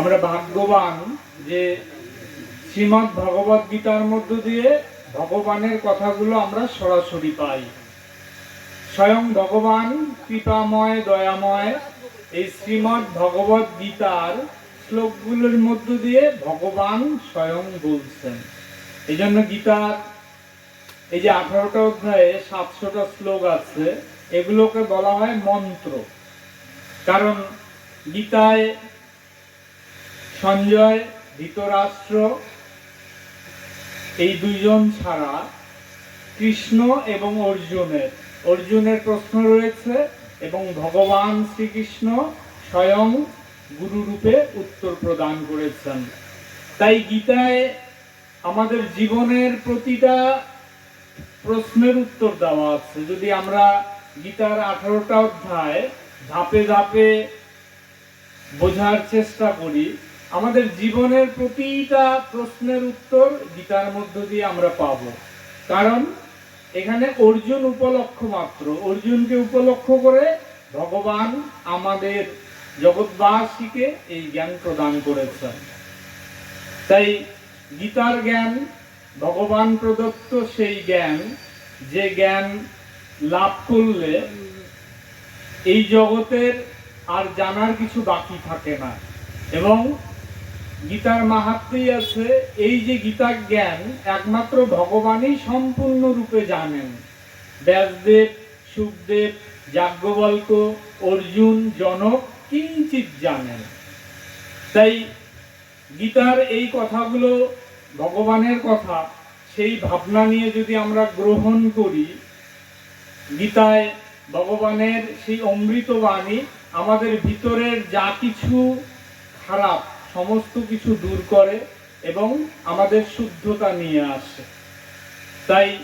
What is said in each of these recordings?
আমরা ভাগ্যবান যে শ্রীমদ্ ভগবত গীতার মধ্য দিয়ে ভগবানের কথাগুলো আমরা সরাসরি পাই। স্বয়ং ভগবান কৃপাময়, দয়াময় এই শ্রীমদ্ ভগবত গীতার শ্লোকগুলোর মধ্য দিয়ে ভগবান স্বয়ং বলছেন। এই জন্য গীতার এই যে আঠারোটা অধ্যায়ে সাতশোটা শ্লোক আছে, এগুলোকে বলা হয় মন্ত্র। কারণ গীতায় সঞ্জয়, ধৃতরাষ্ট্র, এই দুইজন ছাড়া কৃষ্ণ এবং অর্জুনের। অর্জুনের প্রশ্ন রয়েছে এবং ভগবান শ্রীকৃষ্ণ স্বয়ং গুরুরূপে উত্তর প্রদান করেছেন। তাই গীতায় আমাদের জীবনের প্রতিটা প্রশ্নের উত্তর দেওয়া আছে। যদি আমরা গীতার আঠারোটা অধ্যায় ধাপে ধাপে বোঝার চেষ্টা করি আমাদের জীবনের প্রতিটা প্রশ্নের উত্তর গীতার মধ্য দিয়ে আমরা পাব। কারণ এখানে অর্জুন উপলক্ষ মাত্র। অর্জুনকে উপলক্ষ করে ভগবান আমাদের জগৎবাসীকে এই জ্ঞান প্রদান করেছেন। তাই গীতার জ্ঞান, ভগবান প্রদত্ত সেই জ্ঞান, যে জ্ঞান লাভ করলে এই জগতের আর জানার কিছু বাকি থাকে না। এবং গীতার মাহাত্মেই আছে, এই যে গীতা জ্ঞান একমাত্র ভগবানই সম্পূর্ণ রূপে জানেন। ব্যাসদেব, সুখদেব, যাজ্ঞবল্ক, অর্জুন, জনক কিঞ্চিত জানেন। তাই গীতার এই কথাগুলো ভগবানের কথা, সেই ভাবনা নিয়ে যদি আমরা গ্রহণ করি, গীতায় ভগবানের সেই অমৃত বাণী আমাদের ভিতরের যা কিছু খারাপ সমস্ত কিছু দূর করে এবং আমাদের শুদ্ধতা নিয়ে আসে। তাই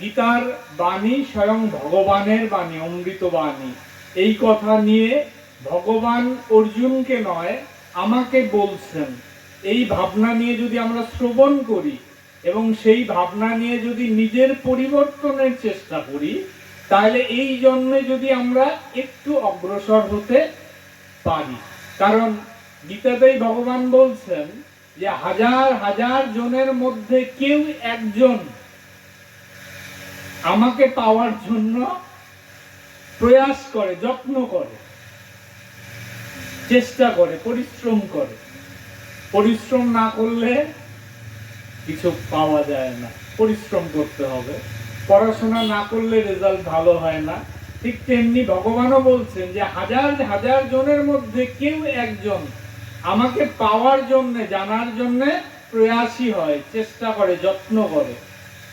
গীতার বাণী স্বয়ং ভগবানের বাণী, অমৃত বাণী। এই কথা নিয়ে ভগবান অর্জুনকে নয়, আমাকে বলছেন। এই ভাবনা নিয়ে যদি আমরা শ্রবণ করি এবং সেই ভাবনা নিয়ে যদি নিজের পরিবর্তনের চেষ্টা করি, তাহলে এই জন্মে যদি আমরা একটু অগ্রসর হতে পারি। কারণ গীতাতেই ভগবান বলছেন যে হাজার হাজার জনের মধ্যে কেউ একজন আমাকে পাওয়ার জন্য প্রয়াস করে, যত্ন করে, চেষ্টা করে, পরিশ্রম করে। পরিশ্রম না করলে কিছু পাওয়া যায় না। পরিশ্রম করতে হবে। পড়াশোনা না করলে রেজাল্ট ভালো হয় না। ঠিক তেমনি ভগবানও বলছেন যে হাজার হাজার জনের মধ্যে কেউ একজন আমাকে পাওয়ার জন্য, জানার জন্য প্রয়াসী হয়, চেষ্টা করে, যত্ন করে।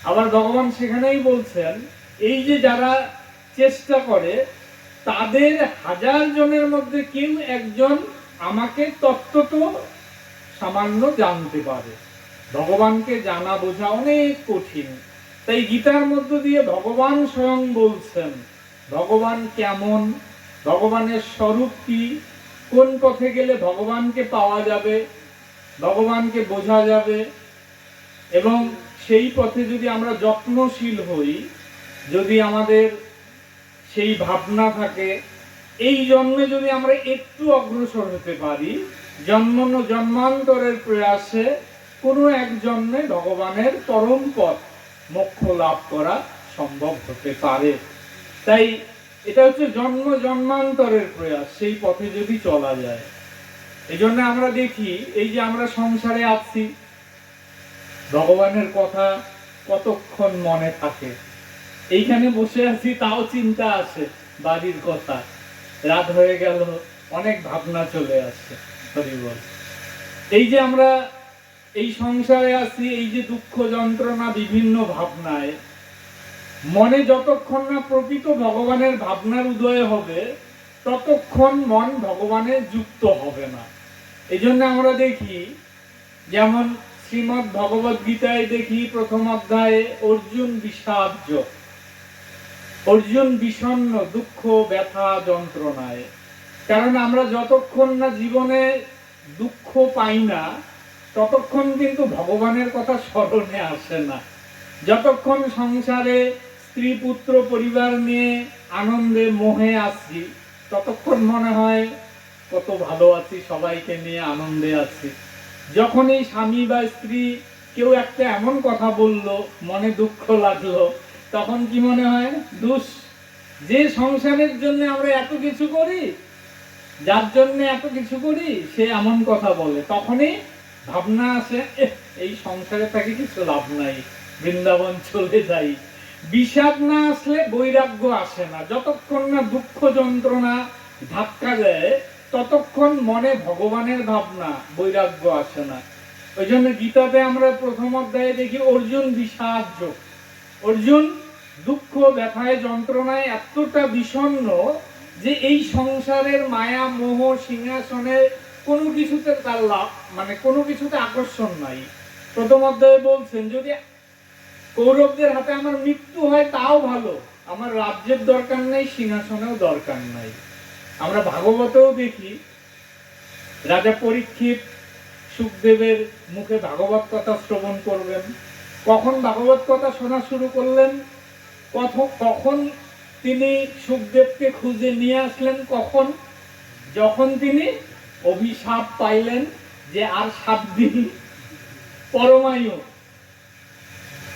আবার ভগবান সেখানেই বলছেন, এই যে যারা চেষ্টা করে, তাদের হাজার জনের মধ্যে কেউ একজন আমাকে তত্ত্বত সামান্য জানতে পারে। ভগবানকে জানা বোঝা অনেক কঠিন। তাই গীতার মধ্য দিয়ে ভগবান স্বয়ং বলছেন, ভগবান কেমন? ভগবানের স্বরূপ কি? কোন পথে গেলে ভগবানকে পাওয়া যাবে, ভগবানকে বোঝা যাবে? এবং সেই পথে যদি আমরা যত্নশীল হই, যদি আমাদের সেই ভাবনা থাকে, এই জন্মে যদি আমরা একটু অগ্রসর হতে পারি, জন্ম জন্মান্তরের প্রয়াসে কোনো এক জন্মে ভগবানের পরম পথ মোক্ষ লাভ করা সম্ভব হতে পারে। তাই এটা হচ্ছে জন্ম, জন্মান্তরের প্রয়াস, সেই পথে যদি চলা যায়। এই জন্য আমরা দেখি, এই যে আমরা সংসারে আছি, ভগবানের কথা কতক্ষণ মনে থাকে? এইখানে বসে আছি, তাও চিন্তা আসে, বাড়ির কথা। রাত হয়ে গেল, অনেক ভাবনা চলে আসছে, হরি বল। এই যে আমরা এই সংসারে আছি, এই যে দুঃখ যন্ত্রণা, বিভিন্ন ভাবনায় মনে যতক্ষণ না প্রকৃত ভগবানের ভাবনার উদয় হবে, ততক্ষণ মন ভগবানের যুক্ত হবে না। এই জন্য আমরা দেখি, যেমন শ্রীমৎ ভগবত গীতায় দেখি, প্রথম অধ্যায়ে, অর্জুন বিষাদ্য অর্জুন বিষণ্ণ দুঃখ, ব্যথা, যন্ত্রণায়। কারণ আমরা যতক্ষণ না জীবনে দুঃখ পাই না, ততক্ষণ কিন্তু ভগবানের কথা স্মরণে আসে না। যতক্ষণ সংসারে স্ত্রী পুত্র পরিবার নিয়ে আনন্দে মোহে আসছি ততক্ষণ মনে হয় কত ভালো আছি সবাইকে নিয়ে আনন্দে আছি। যখনই স্বামী বা স্ত্রী কেউ একটা এমন কথা বলল মনে দুঃখ লাগল। তখন কি মনে হয়? দুষ যে সংসারের জন্য আমরা এত কিছু করি যার জন্য এত কিছু করি সে এমন কথা বলে। তখনই ভাবনা আসে "এহ, এই সংসারে থাকি কিছু লাভ নাই বৃন্দাবন চলে যাই। বিষাদ না আসলে বৈরাগ্য আসে না। যতক্ষণ না দুঃখ যন্ত্রণা ধাক্কা দেয়, ততক্ষণ মনে ভগবানের ভাবনা বৈরাগ্য আসে না। ওই জন্য গীতাতে আমরা প্রথম অধ্যায়ে দেখি, অর্জুন বিষাদ অর্জুন দুঃখ, ব্যথায়, যন্ত্রণায় এতটা বিষণ্ণ যে এই সংসারের মায়া, মোহ, সিংহাসনে কোনো কিছুতে তার লাভ মানে কোনো কিছুতে আকর্ষণ নাই। প্রথম অধ্যায়ে বলছেন, যদি কৌরবদের হাতে আমার মৃত্যু হয় তাও ভালো। আমার রাজ্যের দরকার নাই, সিংহাসনেও দরকার নাই। আমরা ভাগবতেও দেখি, রাজা পরীক্ষিত সুখদেবের মুখে ভাগবত কথা শ্রবণ করবেন কখন ভাগবত কথা শোনা শুরু করলেন? কখন কখন তিনি সুখদেবকে খুঁজে নিয়ে আসলেন? কখন? যখন তিনি অভিশাপ পাইলেন যে আর সাত দিন পরমায়ু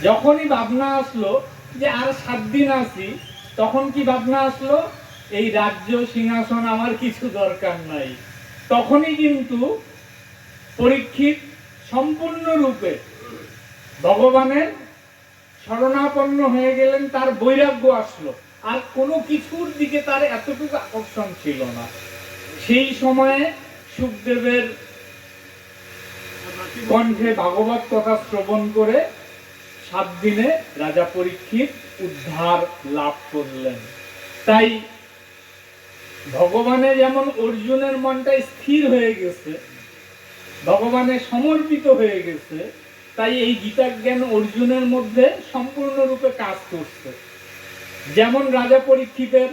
যখনই ভাবনা আসলো যে আর সাত দিন আছি, তখন কি ভাবনা আসলো? এই রাজ্য সিংহাসন আমার কিছু দরকার নাই। তখনই কিন্তু পরীক্ষিত সম্পূর্ণরূপে ভগবানের শরণাপন্ন হয়ে গেলেন, তার বৈরাগ্য আসলো। আর কোনো কিছুর দিকে তার এতটুকু আকর্ষণ ছিল না। সেই সময়ে সুখদেবের কণ্ঠে ভাগবত কথা শ্রবণ করে সাত দিনে রাজা পরীক্ষিত উদ্ধার লাভ করলেন। তাই ভগবানে যেমন অর্জুনের মনটা স্থির হয়ে গেছে ভগবানে সমর্পিত হয়ে গেছে, তাই এই গীতা জ্ঞান অর্জুনের মধ্যে সম্পূর্ণরূপে কাজ করছে। যেমন রাজা পরীক্ষিতের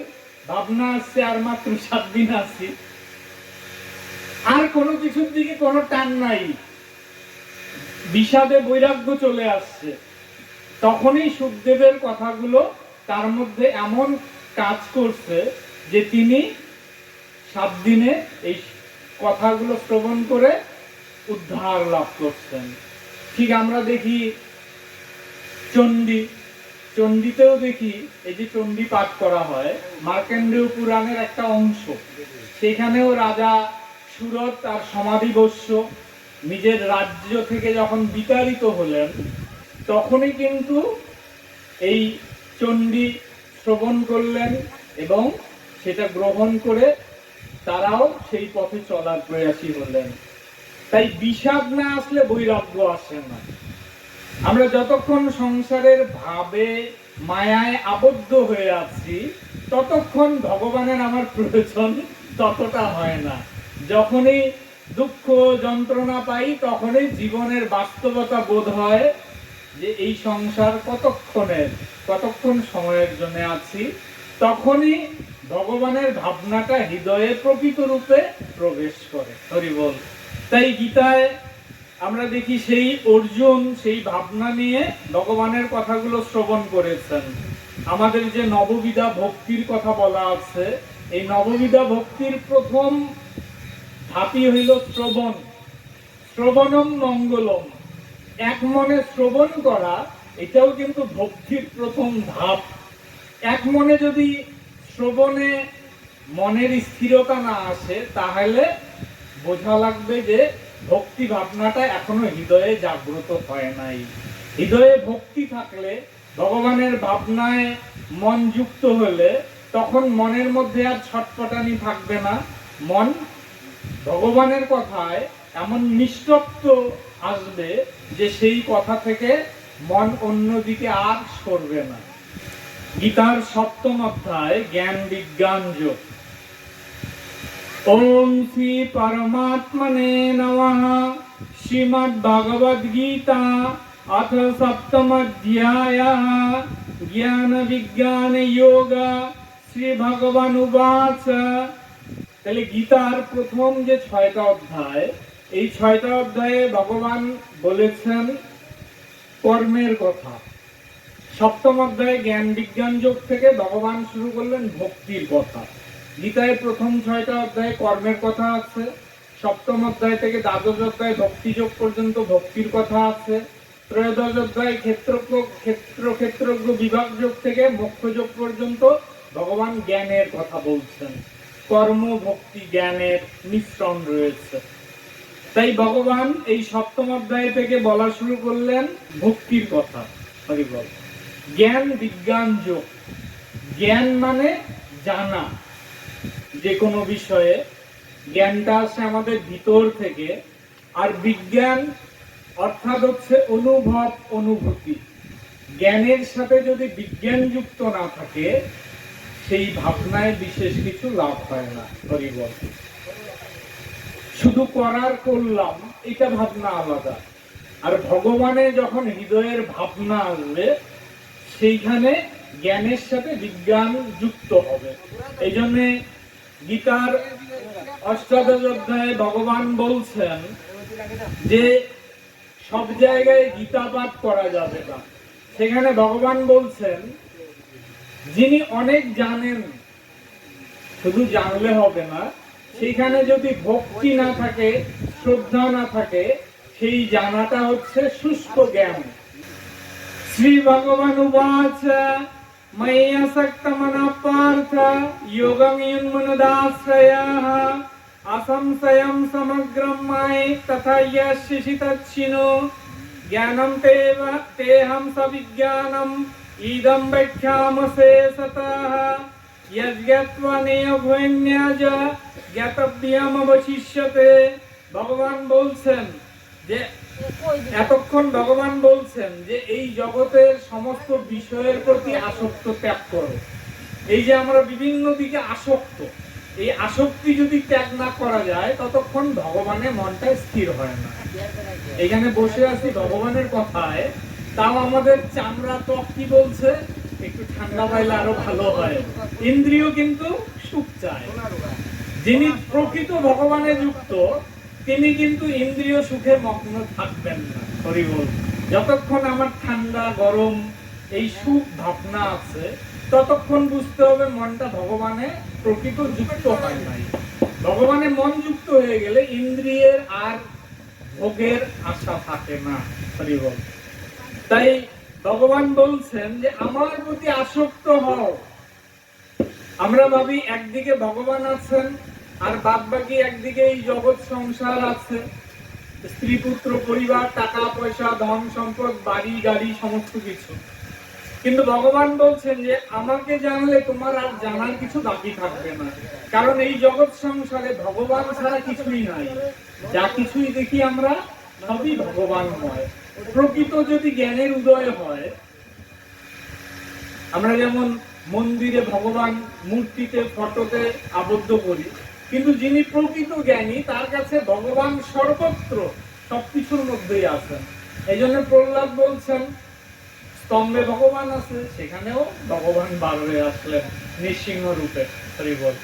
ভাবনা আসছে, আর মাত্র সাত দিন আছি। আর কোনো কিছুর দিকে কোনো টান নাই। বিষাদে বৈরাগ্য চলে আসছে। তখনই সুখদেবের কথাগুলো তার মধ্যে এমন কাজ করছে যে তিনি সাত দিনে এই কথাগুলো শ্রবণ করে উদ্ধার লাভ করছেন। ঠিক আমরা দেখি চণ্ডী, চণ্ডীতেও দেখি এই যে চণ্ডী পাঠ করা হয় মার্কেন্ডেয় পুরাণের একটা অংশ। সেখানেও রাজা সুরত আর সমাধিবস্য নিজের রাজ্য থেকে যখন বিতাড়িত হলেন তখনই কিন্তু এই চণ্ডী শ্রবণ করলেন এবং সেটা গ্রহণ করে তারাও সেই পথে চলার প্রয়াসী হলেন। তাই বিষাদ না আসলে বৈরাগ্য আসে না। আমরা যতক্ষণ সংসারের ভাবে, মায়ায় আবদ্ধ হয়ে আছি, ততক্ষণ ভগবানের আমার প্রয়োজন ততটা হয় না। যখনই দুঃখ যন্ত্রণা পাই, তখনই জীবনের বাস্তবতা বোধ হয় যে এই সংসার কতক্ষণের, কতক্ষণ সময়ের জন্য আছি, তখনই ভগবানের ভাবনাটা হৃদয়ে প্রকৃত রূপে প্রবেশ করে। হরি বল। তাই গীতায় আমরা দেখি সেই অর্জুন, সেই ভাবনা নিয়ে ভগবানের কথাগুলো শ্রবণ করেছেন। আমাদের যে নববিধা ভক্তির কথা বলা আছে, এই নববিধা ভক্তির প্রথম ধাপই হইল শ্রবণ। শ্রবণম মঙ্গলম। এক মনে শ্রবণ করা, এটাও কিন্তু ভক্তির প্রথম ধাপ। এক মনে যদি শ্রবণে মনের স্থিরতা না আসে, তাহলে বোঝা লাগবে যে ভক্তি ভাবনাটা এখনও হৃদয়ে জাগ্রত হয় নাই। হৃদয়ে ভক্তি থাকলে, ভগবানের ভাবনায় মন যুক্ত হলে তখন মনের মধ্যে আর ছটপটানি থাকবে না। মন ভগবানের কথায় এমন নিষ্ঠত্ব আসবে যে সেই কথা থেকে মন অন্যদিকে আর সরবে না গীতার সপ্তম অধ্যায় জ্ঞান বিজ্ঞান যোগ ওম শ্রী পরমাত্মনে নমঃ শ্রীমদ্ ভগবদ গীতা अथ सप्तमध्यायः জ্ঞান-বিজ্ঞান-যোগ শ্রী ভগবান উবাচ তাহলে গীতার প্রথম যে ছয়টা অধ্যায়, এই ছয়টা অধ্যায়ে ভগবান বলেছেন কর্মের কথা। সপ্তম অধ্যায়ে জ্ঞান বিজ্ঞান যোগ থেকে ভগবান শুরু করলেন ভক্তির কথা। গীতায় প্রথম ছয়টা অধ্যায়ে কর্মের কথা আছে। সপ্তম অধ্যায় থেকে দ্বাদশ অধ্যায় ভক্তিযোগ পর্যন্ত ভক্তির কথা আছে। ত্রয়োদশ অধ্যায় ক্ষেত্র ক্ষেত্র ক্ষেত্রজ্ঞ বিভাগ যোগ থেকে মোক্ষ যোগ পর্যন্ত ভগবান জ্ঞানের কথা বলছেন। কর্ম ভক্তি জ্ঞানের মিশ্রণ রয়েছে। তাই ভগবান এই সপ্তম অধ্যায় থেকে বলা শুরু করলেন ভক্তির কথা। হরিবল জ্ঞান বিজ্ঞান যোগ। জ্ঞান মানে জানা। যে কোনো বিষয়ে জ্ঞানটা আসে আমাদের ভিতর থেকে, আর বিজ্ঞান অর্থাৎ হচ্ছে অনুভব, অনুভূতি। জ্ঞানের সাথে যদি বিজ্ঞান যুক্ত না থাকে সেই ভাবনায় বিশেষ কিছু লাভ হয় না হরিবল শুধু করার করলাম, এটা ভাবনা আলাদা। আর ভগবানের যখন হৃদয়ের ভাবনা আসবে সেইখানে জ্ঞানের সাথে বিজ্ঞান যুক্ত হবে। এই জন্যে গীতার অষ্টাদশ অধ্যায়ে ভগবান বলছেন যে, সব জায়গায় গীতা পাঠ করা যাবে না। সেখানে ভগবান বলছেন যিনি অনেক জানেন, শুধু জানলে হবে না সেখানে যদি ভক্তি না থাকে, শ্রদ্ধা না থাকে, সেই জানাটা হচ্ছে শুষ্ক জ্ঞান। শ্রী ভগবান উবাচ ময়াসক্ত মনা পার্থ যোগং ইন্মনদাশ্রয়াহ অসংশয়ম সমগ্রম মায়ে তথা ইয়াশিষিতচ্ছিনো জ্ঞানম তেহম সবিজ্ঞানম। ইদম ব্যাখ্যামসে ভগবান বলছেন যে, এতক্ষণ ভগবান বলছেন যে, এই জগতের সমস্ত বিষয়ের প্রতি আসক্ত ত্যাগ করো। এই যে আমরা বিভিন্ন দিকে আসক্ত, এই আসক্তি যদি ত্যাগ না করা যায়, ততক্ষণ ভগবানের মনটা স্থির হয় না। এখানে বসে আছি ভগবানের কথায়। তাও আমাদের চামড়া ত্বক কি বলছে? একটু ঠান্ডা পাইলে আরও ভালো হয়। ইন্দ্রিয় কিন্তু সুখ চায়। যিনি প্রকৃত ভগবানে যুক্ত, তিনি কিন্তু ইন্দ্রিয় সুখে মগ্ন থাকবেন না। হরি বল। যতক্ষণ আমার ঠান্ডা, গরম, এই সুখ ভাবনা আছে, ততক্ষণ বুঝতে হবে মনটা ভগবানে প্রকৃত যুক্ত হয় নাই। ভগবানে মন যুক্ত হয়ে গেলে ইন্দ্রিয়ের আর ভোগের আশা থাকে না। হরি বল। তাই ভগবান বলছেন যে, আমার প্রতি আসক্ত হও। আমরা ভাবি একদিকে ভগবান আছেন, আর বাদ বাকি একদিকে এই জগৎ সংসার আছে। স্ত্রী, পুত্র, পরিবার, টাকা, পয়সা, ধন, সম্পদ, বাড়ি, গাড়ি, সমস্ত কিছু। কিন্তু ভগবান বলছেন যে, আমাকে জানলে তোমার আর জানার কিছু বাকি থাকবে না। কারণ এই জগৎ সংসারে ভগবান ছাড়া কিছুই নাই। যা কিছুই দেখি আমরা সবই ভগবানময় প্রকৃত যদি জ্ঞানের উদয় হয়, আমরা যেমন মন্দিরে ভগবান মূর্তিতে, ফটোতে আবদ্ধ করি, কিন্তু যিনি প্রকৃত জ্ঞানী, তার কাছে ভগবান সর্বত্র সবকিছুর মধ্যেই আছেন। এই জন্য প্রহ্লাদ বলছেন, স্তম্ভে ভগবান আছে, সেখানেও ভগবান বার হয়ে আসলেন, নৃসিংহ রূপে হরি বল